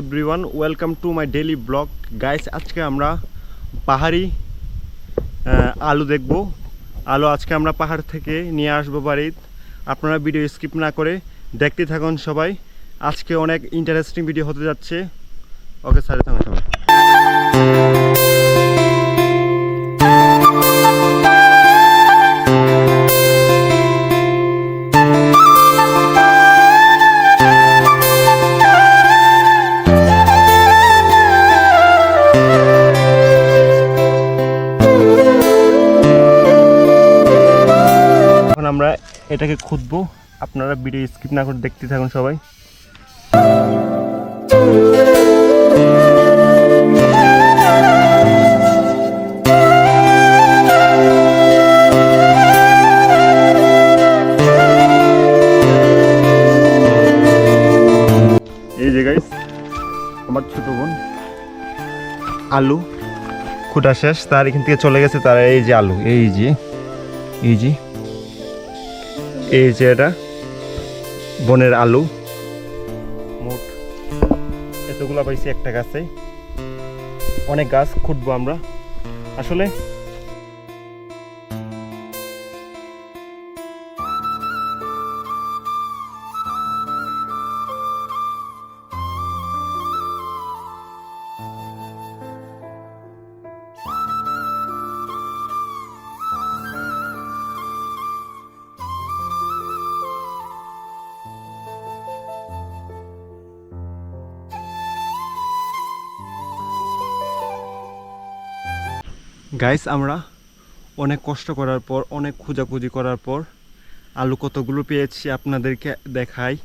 Everyone, welcome to my daily blog. Guys, আজকে আমরা পাহাড়ি আলু দেখব। আলু আজকে আমরা পাহাড় থেকে নিয়ে আসব বাড়ির। আপনারা ভিডিও স্কিপ না করে দেখতে থাকুন সবাই। আজকে অনেক ইন্টারেস্টিং ভিডিও হতে যাচ্ছে। ওকে স্যার থাকুন সবাই আমরা এটাকে খুঁজবো আপনারা ভিডিও স্কিপ না করে দেখতে থাকুন সবাই। এই যে গাইস আমার ছোট বোন আলু খুঁটা শেষ, তার এখান থেকে চলে গেছে, তার এই যে আলু, এই যে এই যে। এই যে এটা, বনের আলু। মোট এতগুলা পাইছি একটা গাছে অনেক গাছ খুঁটবো আমরা। আসলে গাইস আমরা অনেক কষ্ট করার পর, অনেক খোঁজাখুঁজি করার পর আলু কতগুলো পেয়েছি, আপনাদেরকে দেখাই।